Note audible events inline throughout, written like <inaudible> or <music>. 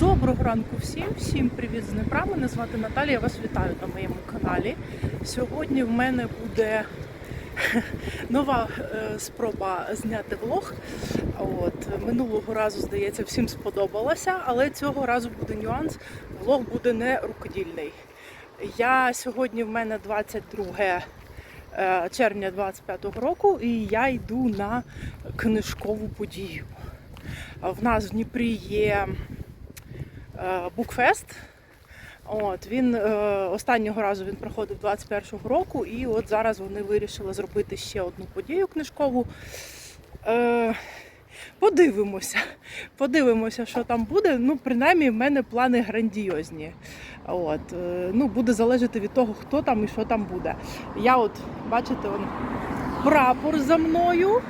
Доброго ранку всім, всім привіт з Дніпра. Мене звати Наталія. Я вас вітаю на моєму каналі. Сьогодні в мене буде <laughs> нова е, спроба зняти влог. От минулого разу, здається, всім сподобалося, але цього разу буде нюанс. Влог буде не рукодільний. Я сьогодні в мене 22 е, червня 25-го року, і я йду на книжкову подію. В нас в Дніпрі є букфест. От, він е, останнього разу він проходив 21-го року, і от зараз вони вирішили зробити ще одну подію книжкову. Е, подивимося. Подивимося, що там буде. Ну, принаймні, в мене плани грандіозні. От, е, ну, буде залежати від того, хто там і що там буде. Я от, бачите, он, прапор за мною.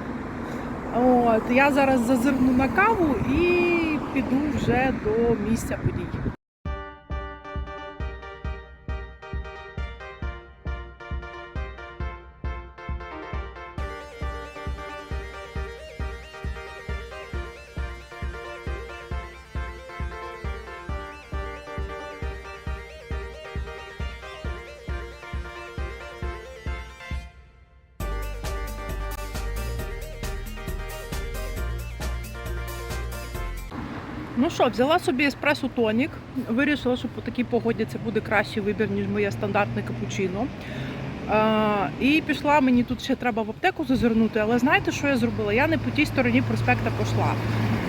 От, я зараз зазирну на каву і піду вже до місця подій. Що, взяла собі еспресо тонік. Вирішила, що по такій погоді це буде кращий вибір, ніж моє стандартне капучино. І пішла, мені тут ще треба в аптеку зазирнути, але знаєте, що я зробила? Я не по тій стороні проспекта пішла.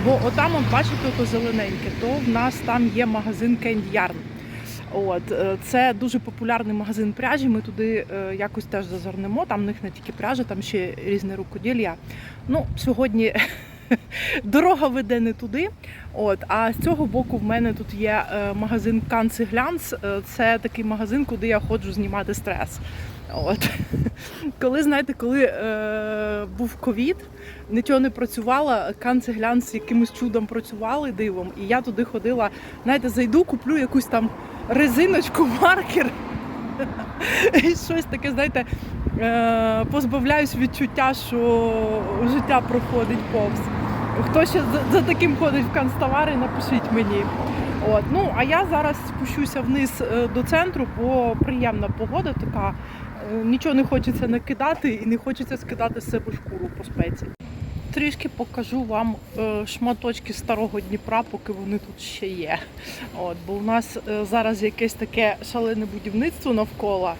Бо отам, от, бачите, ото зелененьке, то в нас там є магазин Yarn. От, е, це дуже популярний магазин пряжі. Ми туди е, якось теж зазирнемо. Там в них не тільки пряжа, там ще різне рукоділля. Ну, сьогодні <laughs> дорога веде не туди. От, а з цього боку в мене тут є е, магазин Канци Глянц. Е, Це такий магазин, куди я ходжу знімати стрес. От. <laughs> Коли знаєте, коли е, був ковід, нічого не працювало, Канци Глянц якимось чудом працювали дивом, і я туди ходила, знаєте, зайду, куплю якусь там резиночку, <laughs> маркер. І щось таке, знаєте, е, позбавляюсь відчуття, що життя проходить повз. Хто ще за, таким ходить в канцтовари, напишіть мені. От. Ну, а я зараз спущуся вниз е, до центру, бо приємна погода така. Е, Нічого не хочеться накидати і не хочеться скидати з себе шкуру по спеці. Трішки покажу вам е, шматочки старого Дніпра, поки вони тут ще є. От, бо у нас зараз якесь таке шалене будівництво навколо.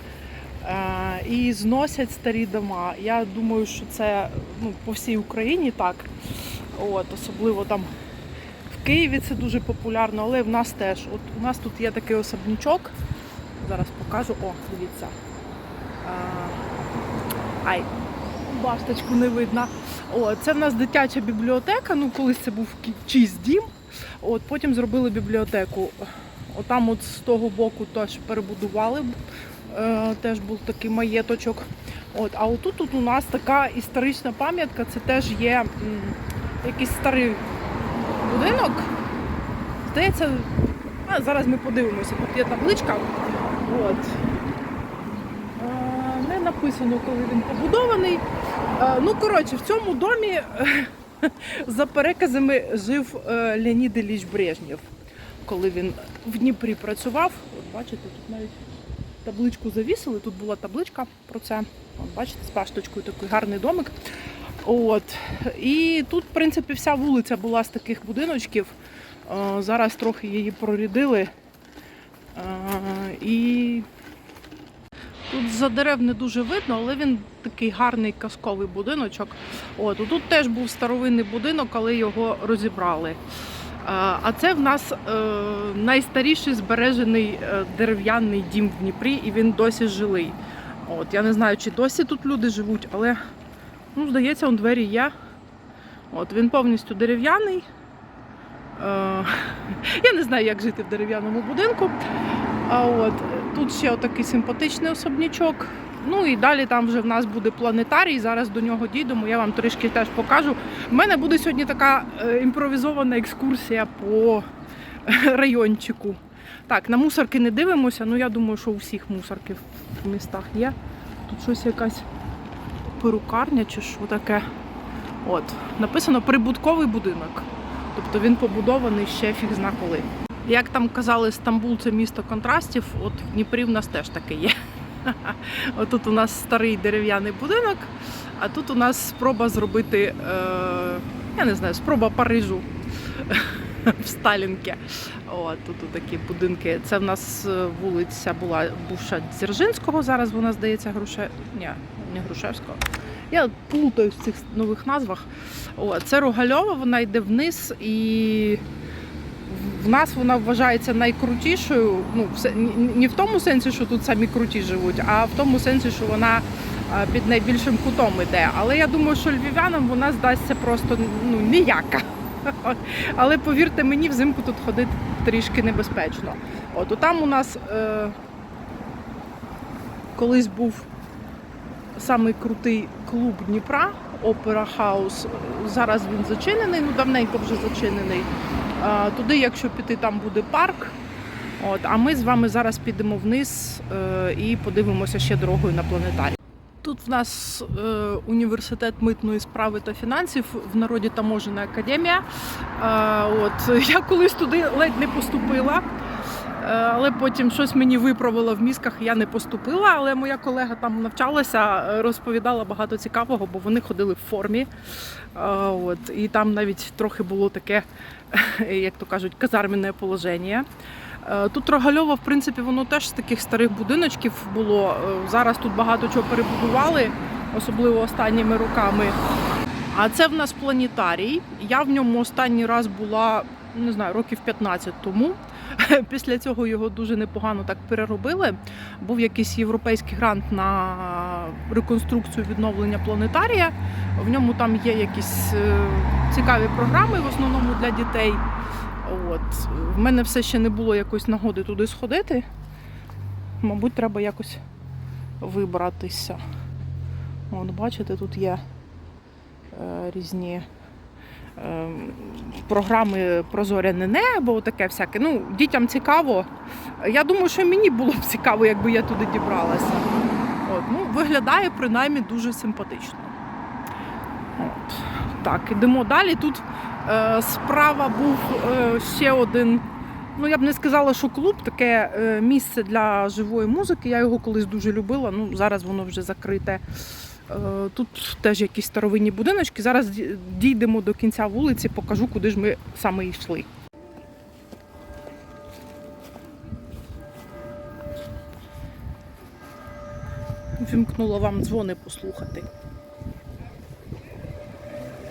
І зносять старі дома. Я думаю, що це ну, по всій Україні так. От, особливо там в Києві це дуже популярно, але в нас теж. От у нас тут є такий особнячок. Зараз покажу. О, дивіться. Ай, башточку не видно. О, це в нас дитяча бібліотека. Ну, колись це був чийсь дім. От, потім зробили бібліотеку. Отам от з того боку теж перебудували. Е, теж був такий маєточок. От, а отут тут у нас така історична пам'ятка, це теж є якийсь старий будинок. Здається, а, зараз ми подивимося, тут є табличка. От. Е, Не написано, коли він побудований. Е, Ну, коротше, в цьому домі е, <laughs> за переказами жив Леонід Ілліч Брежнєв, коли він в Дніпрі працював. От бачите, тут навіть табличку завісили, тут була табличка про це. От, бачите, з башточкою такий гарний домик. От. І тут, в принципі, вся вулиця була з таких будиночків. Е, Зараз трохи її прорядили. Е, І тут за дерев не дуже видно, але він такий гарний казковий будиночок. От, тут теж був старовинний будинок, але його розібрали. Е, А це в нас найстаріший збережений дерев'яний дім в Дніпрі, і він досі жилий. От, я не знаю, чи досі тут люди живуть, але ну, здається, он двері є. От, він повністю дерев'яний. Е, <laughs> Я не знаю, як жити в дерев'яному будинку. А от тут ще отакий симпатичний особнячок. Ну і далі там вже в нас буде планетарій. Зараз до нього дійдемо. Я вам трішки теж покажу. У мене буде сьогодні така е, імпровізована екскурсія по <laughs> райончику. Так, на мусорки не дивимося, ну я думаю, що у всіх мусорки в містах є. Тут щось якась перукарня чи що таке. От, написано прибутковий будинок. Тобто він побудований ще фіг зна коли. Як там казали, Стамбул це місто контрастів, от в Дніпрі в нас теж таке є. <laughs> Отут у нас старий дерев'яний будинок, а тут у нас спроба зробити, е, я не знаю, спроба Парижу <laughs> в Сталінки. От, тут такі будинки. Це в нас е, вулиця була бувша Дзержинського, зараз вона здається Груше... Ні, не Грушевського. Я плутаюсь в цих нових назвах. О, це Рогальова, вона йде вниз і в нас вона вважається найкрутішою. Ну, не в тому сенсі, що тут самі круті живуть, а в тому сенсі, що вона а, під найбільшим кутом іде. Але я думаю, що львів'янам вона здасться просто ну, ніяка. <laughs> Але повірте мені, взимку тут ходити трішки небезпечно. От там у нас е, колись був самий крутий клуб Дніпра, Опера Хаус. Зараз він зачинений, ну давненько вже зачинений. Туди, якщо піти, там буде парк. От, а ми з вами зараз підемо вниз е, і подивимося ще дорогою на планетарій. Тут в нас е, університет митної справи та фінансів, в народі таможена академія. Е, от, <laughs> я колись туди ледь не поступила. Е, Але потім щось мені виправило в мізках, я не поступила. Але моя колега там навчалася, е, розповідала багато цікавого, бо вони ходили в формі. Е, От, і там навіть трохи було таке, <laughs> як то кажуть, казарміне положення. Тут Рогальова, в принципі, воно теж з таких старих будиночків було. Зараз тут багато чого перебудували, особливо останніми роками. А це в нас планетарій. Я в ньому останній раз була, не знаю, років 15 тому. <laughs> Після цього його дуже непогано так переробили. Був якийсь європейський грант на реконструкцію відновлення планетарія. В ньому там є якісь е, цікаві програми, в основному для дітей. От. В мене все ще не було якоїсь нагоди туди сходити. Мабуть, треба якось вибратися. От, бачите, тут є е, різні програми Прозоряне небо, таке всяке. Ну, дітям цікаво. Я думаю, що мені було б цікаво, якби я туди дібралася. От, ну, виглядає принаймні дуже симпатично. От. Так, ідемо далі. Тут е, справа був е, ще один. Ну, я б не сказала, що клуб таке е, місце для живої музики. Я його колись дуже любила. Ну, зараз воно вже закрите. Е, Тут теж якісь старовинні будиночки. Зараз дійдемо до кінця вулиці, покажу, куди ж ми саме йшли. Вімкнула вам дзвони послухати.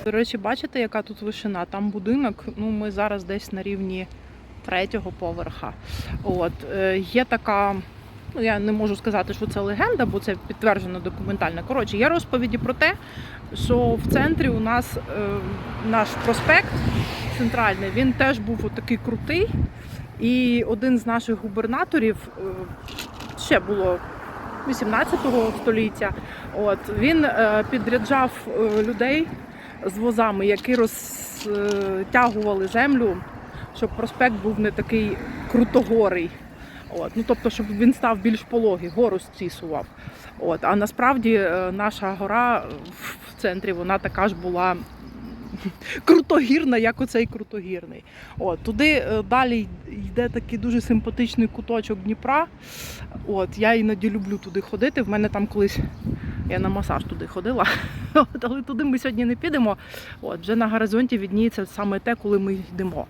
До речі, бачите, яка тут вишина? Там будинок. Ну, ми зараз десь на рівні третього поверха. От е, є така. Ну, я не можу сказати, що це легенда, бо це підтверджено документально. Коротше, є розповіді про те, що в центрі у нас е, наш проспект центральний, він теж був отакий крутий. І один з наших губернаторів е, ще було 18 століття. От він е, підряджав е, людей з возами, які розтягували землю, щоб проспект був не такий крутогорий. От, ну тобто, щоб він став більш пологий, гору стісував. От, а насправді е, наша гора в центрі вона така ж була крутогірна, як оцей крутогірний. От, туди е, далі йде такий дуже симпатичний куточок Дніпра. От, я іноді люблю туди ходити. В мене там колись я на масаж туди ходила, <laughs> От, але туди ми сьогодні не підемо. От, вже на горизонті відніється саме те, коли ми йдемо.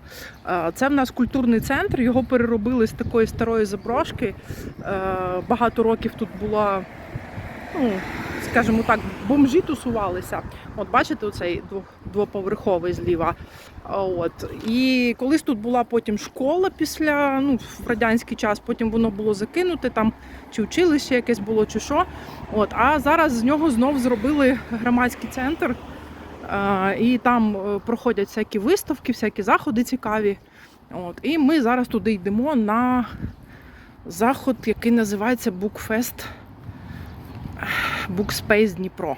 Е, Це в нас культурний центр, його переробили з такої старої заброшки. Е, Багато років тут була, ну, скажімо так, бомжі тусувалися. От бачите, оцей двоповерховий зліва. От. І колись тут була потім школа після, ну, в радянський час, потім воно було закинуте, там чи училище якесь було, чи що. От. А зараз з нього знов зробили громадський центр. І там е, проходять всякі виставки, всякі заходи цікаві. От. І ми зараз туди йдемо на заход, який називається Букфест Букспейс Дніпро.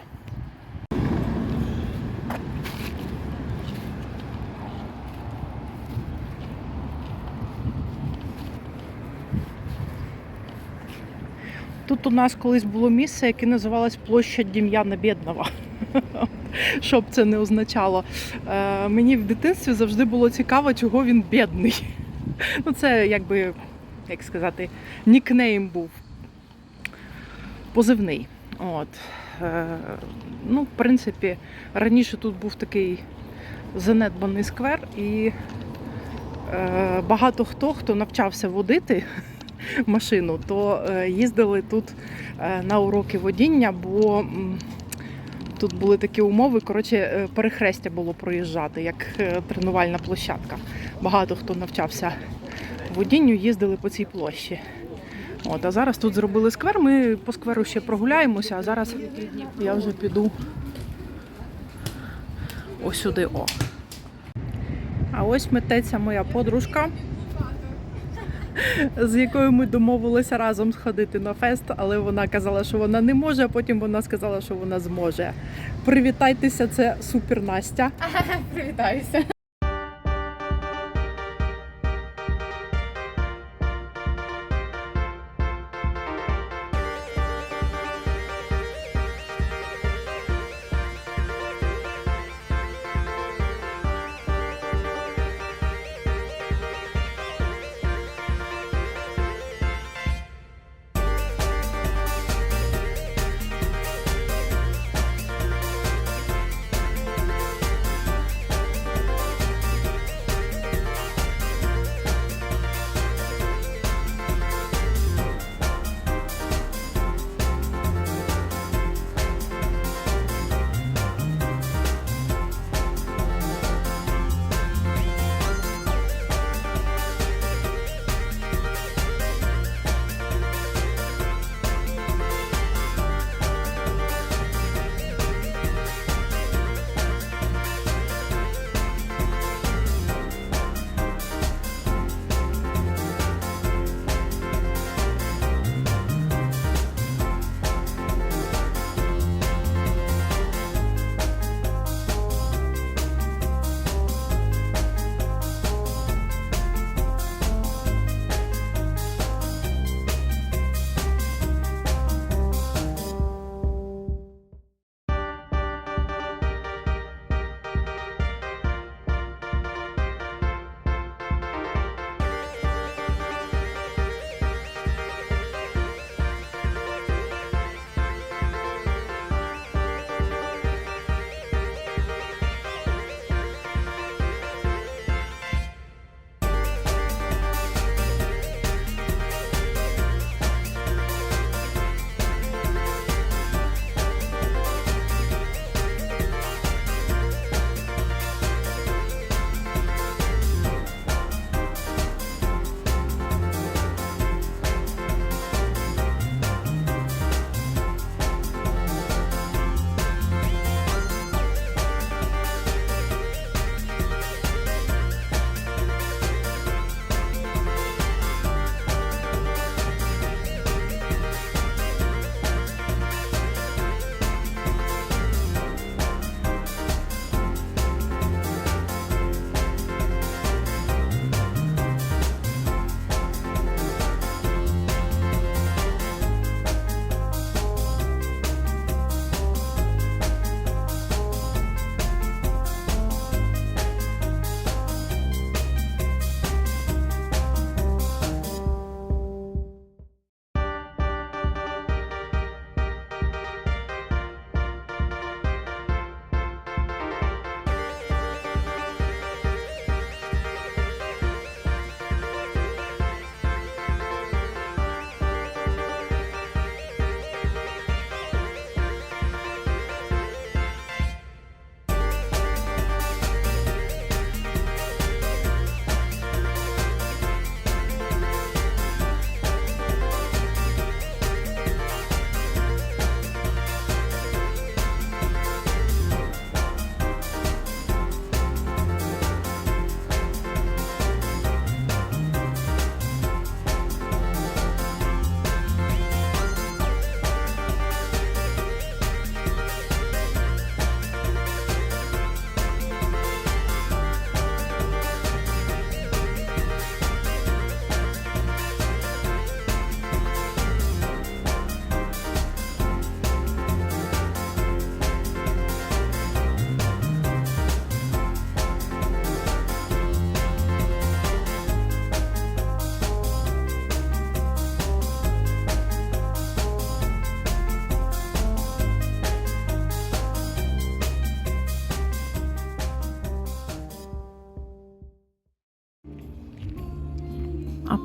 Тут у нас колись було місце, яке називалось площадь Дім'яна Бєдного. <laughs> Що б це не означало. Е, мені в дитинстві завжди було цікаво, чого він бідний. <laughs> Ну, це якби, як сказати, нікнейм був позивний. От. Е, ну, в принципі, раніше тут був такий занедбаний сквер, і е, багато хто, хто навчався водити <laughs> машину, то е, їздили тут на уроки водіння, бо тут були такі умови. Коротше, перехрестя було проїжджати, як тренувальна площадка. Багато хто навчався водінню, їздили по цій площі. От, а зараз тут зробили сквер. Ми по скверу ще прогуляємося, а зараз я вже піду ось сюди. О. А ось мететься моя подружка, з якою ми домовилися разом сходити на фест, але вона казала, що вона не може, а потім вона сказала, що вона зможе. Привітайтеся, це супер Настя. <laughs> Привітаюся.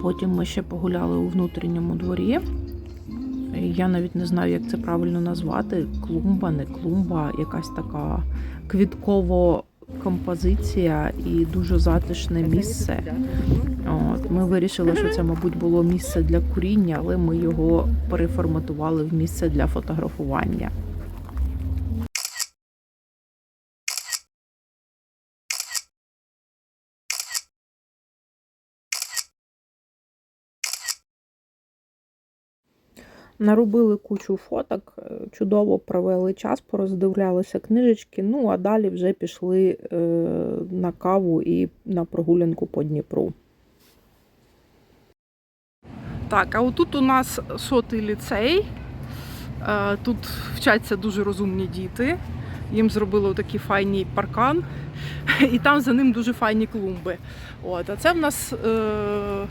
Потім ми ще погуляли у внутрішньому дворі. Я навіть не знаю, як це правильно назвати. Клумба, не клумба, якась така квітково композиція і дуже затишне місце. От, ми вирішили, що це, мабуть, було місце для куріння, але ми його переформатували в місце для фотографування. Нарубили кучу фоток, е, чудово провели час, пороздивлялися книжечки. Ну а далі вже пішли е, на каву і на прогулянку по Дніпру. Так, а отут у нас сотий ліцей. Е, Тут вчаться дуже розумні діти. Їм зробили такий файний паркан, <laughs> і там за ним дуже файні клумби. От, а це в нас е,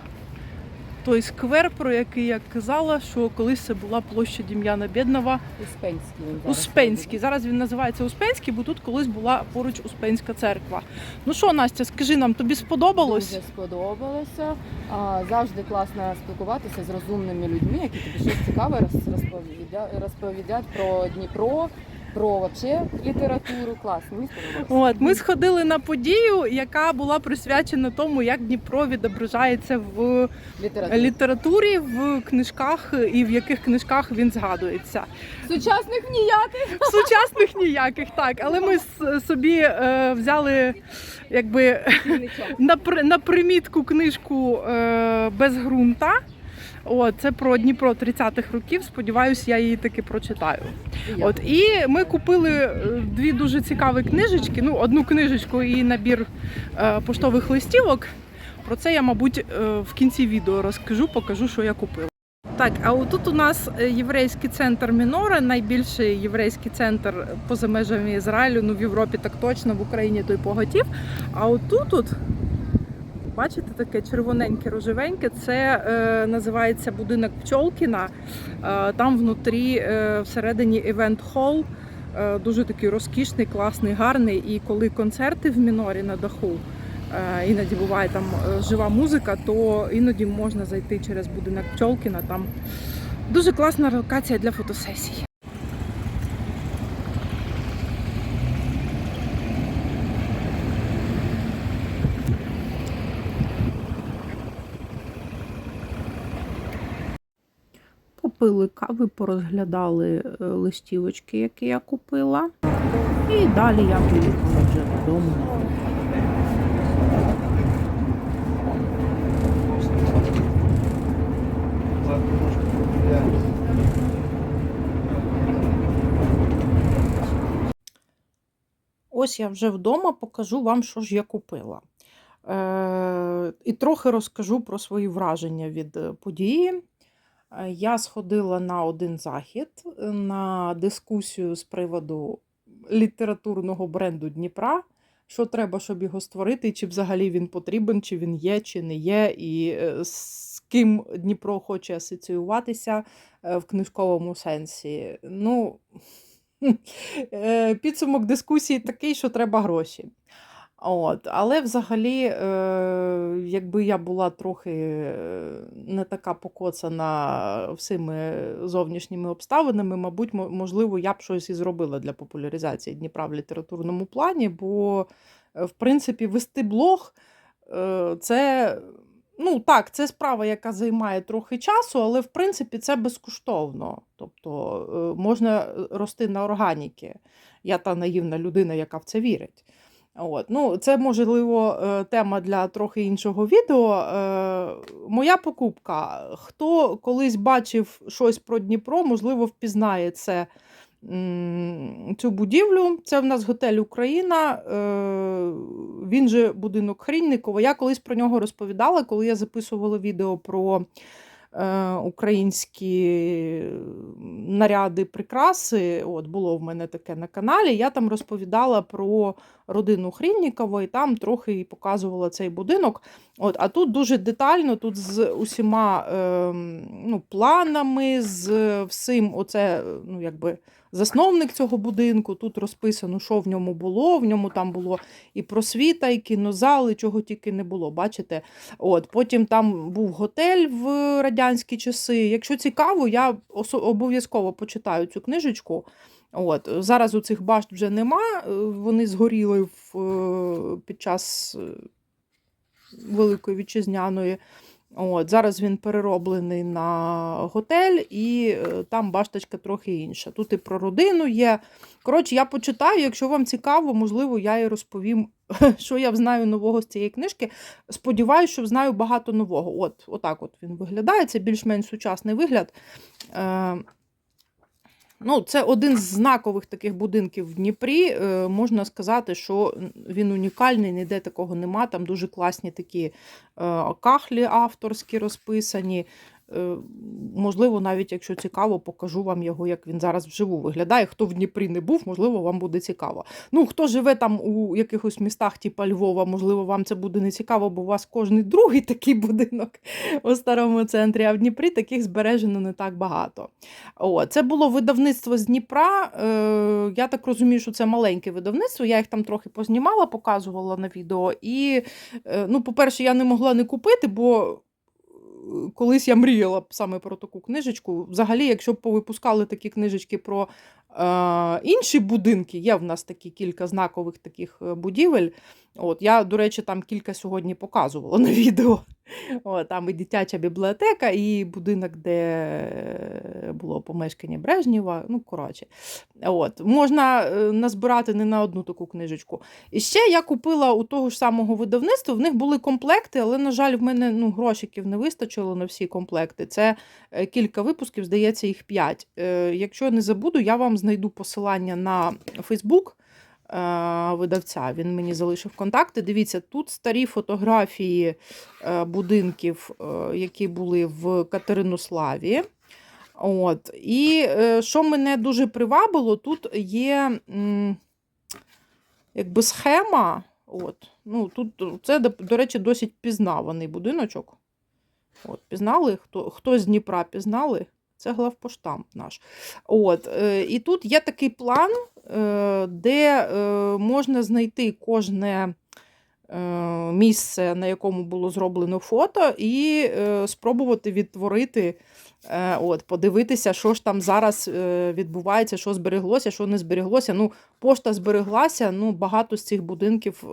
той сквер, про який я казала, що колись це була площа Дім'яна Бєднова. Успенський він зараз. Успенський. Зараз він називається Успенський, бо тут колись була поруч Успенська церква. Ну що, Настя, скажи нам, тобі сподобалось? Дуже сподобалося. А, завжди класно спілкуватися з розумними людьми, які тобі щось цікаве роз- розповідять про Дніпро, про вообще літературу. Класно, мені сподобалося. От ми сходили на подію, яка була присвячена тому, як Дніпро відображається в Література. літературі, в книжках і в яких книжках він згадується. Сучасних ніяких. Сучасних ніяких, так, але ми собі е, взяли якби на, на примітку книжку е, без ґрунта. От, це про Дніпро 30-х років. Сподіваюсь, я її таки прочитаю. От і ми купили е, дві дуже цікаві книжечки. Ну, одну книжечку і набір е, поштових листівок. Про це я, мабуть, е, в кінці відео розкажу, покажу, що я купила. Так, а отут у нас е, єврейський центр Мінора, найбільший єврейський центр поза межами Ізраїлю. Ну в Європі так точно, в Україні той поготів. А отут, от, бачите, таке червоненьке, рожевеньке, це е, називається будинок Пчолкіна. Е, там внутрі е, всередині івент хол. Е, дуже такий розкішний, класний, гарний. І коли концерти в мінорі на даху, е, іноді буває там е, жива музика, то іноді можна зайти через будинок Пчолкіна. Там дуже класна локація для фотосесій. Попили кави, порозглядали е, листівочки, які я купила. І далі я поїхала вже додому. Ось я вже вдома покажу вам, що ж я купила. Е, і трохи розкажу про свої враження від е, події. Е, Я сходила на один захід е, на дискусію з приводу літературного бренду Дніпра. Що треба, щоб його створити, чи взагалі він потрібен, чи він є, чи не є, і е, з ким Дніпро хоче асоціюватися в книжковому сенсі. Ну, <laughs> підсумок дискусії такий, що треба гроші. От, але взагалі, е, якби я була трохи е, не така покоцана всіми зовнішніми обставинами, мабуть, можливо, я б щось і зробила для популяризації Дніпра в літературному плані, бо, е, в принципі, вести блог е, це. Ну так, це справа, яка займає трохи часу, але в принципі це безкоштовно. Тобто е, можна рости на органіки. Я та наївна людина, яка в це вірить. От. Ну, це можливо е, тема для трохи іншого відео. Е, Моя покупка. Хто колись бачив щось про Дніпро, можливо, впізнає це. Цю будівлю. Це в нас готель Україна, е, він же будинок Хрінникова. Я колись про нього розповідала, коли я записувала відео про українські наряди, прикраси. От було в мене таке на каналі. Я там розповідала про родину Хріннікова, і там трохи і показувала цей будинок. От, а тут дуже детально, тут з усіма е, ну, планами, з всім, оце, ну, якби. Засновник цього будинку, тут розписано, що в ньому було. В ньому там було і просвіта, і кінозали, чого тільки не було. Бачите? От, Потім там був готель в радянські часи. Якщо цікаво, я обов'язково почитаю цю книжечку. От, зараз у цих башт вже нема, е, вони згоріли в, е, під час е, Великої вітчизняної. От, зараз він перероблений на готель, і там башточка трохи інша. Тут і про родину є. Коротше, я почитаю, якщо вам цікаво, можливо, я і розповім, <laughs> що я знаю нового з цієї книжки. Сподіваюсь, що знаю багато нового. От, отак от він виглядає. Це більш-менш сучасний вигляд. Ну, це один з знакових таких будинків в Дніпрі. Е, можна сказати, що він унікальний, ніде такого нема. Там дуже класні такі е, кахлі авторські розписані. Е, можливо, навіть якщо цікаво, покажу вам його, як він зараз вживу виглядає. Хто в Дніпрі не був, можливо, вам буде цікаво. Ну, хто живе там у якихось містах, типу Львова, можливо, вам це буде не цікаво, бо у вас кожний другий такий будинок у старому центрі, а в Дніпрі таких збережено не так багато. О, це було видавництво з Дніпра. Е, я так розумію, що це маленьке видавництво. Я їх там трохи познімала, показувала на відео. І, е, ну, по-перше, я не могла не купити, бо колись я мріяла саме про таку книжечку. Взагалі, якщо б повипускали такі книжечки про інші будинки, є в нас такі кілька знакових таких е, будівель. От, я, до речі, там кілька сьогодні показувала на <laughs> відео. О, там і дитяча бібліотека, і будинок, де було помешкання Брежнєва. Ну, коротше. От. Можна е, назбирати не на одну таку книжечку. І ще я купила у того ж самого видавництва, в них були комплекти, але, на жаль, в мене ну, грошиків не вистачило на всі комплекти. Це е, кілька випусків, здається, їх п'ять. Е, Якщо не забуду, я вам знайду посилання на Фейсбук видавця. Він мені залишив контакти. Дивіться, тут старі фотографії е, будинків, е, які були в Катеринославі. От. І е, що мене дуже привабило, тут є якби схема. От. Ну, тут, це, до речі, досить пізнаваний будиночок. От, пізнали, хто, хто з Дніпра пізнали? Це главпоштамп наш. От, е, і тут є такий план, е, де е, можна знайти кожне місце, на якому було зроблено фото, і спробувати відтворити, от, подивитися, що ж там зараз відбувається, що збереглося, що не збереглося. Ну, пошта збереглася, ну, багато з цих будинків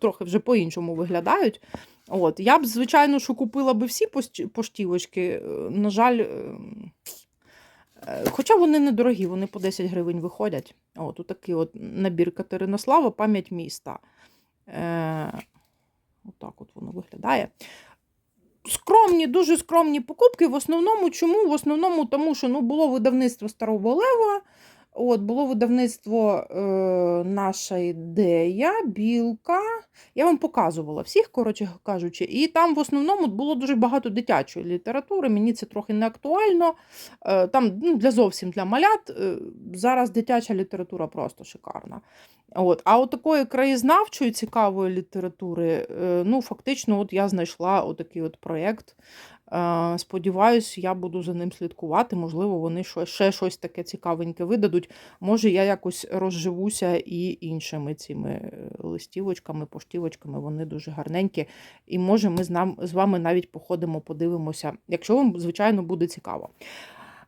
трохи вже по-іншому виглядають. От, я б, звичайно, що купила би всі поштівочки. е, На жаль, е, е, хоча вони недорогі, вони по 10 гривень виходять. От, тут такий от набір Катеринослава, пам'ять міста. Е, отак от воно виглядає. Скромні, дуже скромні покупки. В основному, чому? В основному, тому що ну, було видавництво Старого Лева, от, було видавництво е, наша ідея, білка. Я вам показувала всіх, коротше кажучи, і там в основному було дуже багато дитячої літератури. Мені це трохи не актуально. Е, Там ну, для зовсім для малят. е, Зараз дитяча література просто шикарна. От. А от такої краєзнавчої цікавої літератури, е, ну, фактично, от я знайшла отакий от проєкт. Е, Сподіваюсь, я буду за ним слідкувати. Можливо, вони ще щось таке цікавеньке видадуть. Може, я якось розживуся і іншими цими е, листівочками, поштівочками. Вони дуже гарненькі. І може, ми з, вами навіть походимо, подивимося, якщо вам, звичайно, буде цікаво.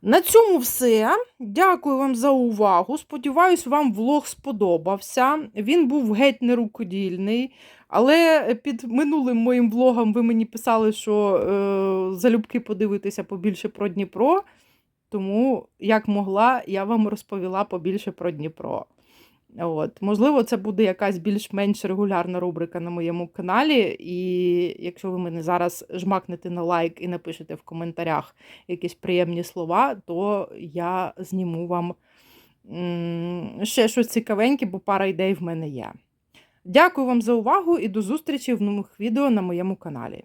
На цьому все. Дякую вам за увагу. Сподіваюсь, вам влог сподобався. Він був геть не рукодільний. Але під минулим моїм влогом ви мені писали, що е, залюбки подивитися побільше про Дніпро. Тому, як могла, я вам розповіла побільше про Дніпро. От. Можливо, це буде якась більш-менш регулярна рубрика на моєму каналі. І якщо ви мене зараз жмакнете на лайк і напишете в коментарях якісь приємні слова, то я зніму вам ще щось цікавеньке, бо пара ідей в мене є. Дякую вам за увагу і до зустрічі в нових відео на моєму каналі.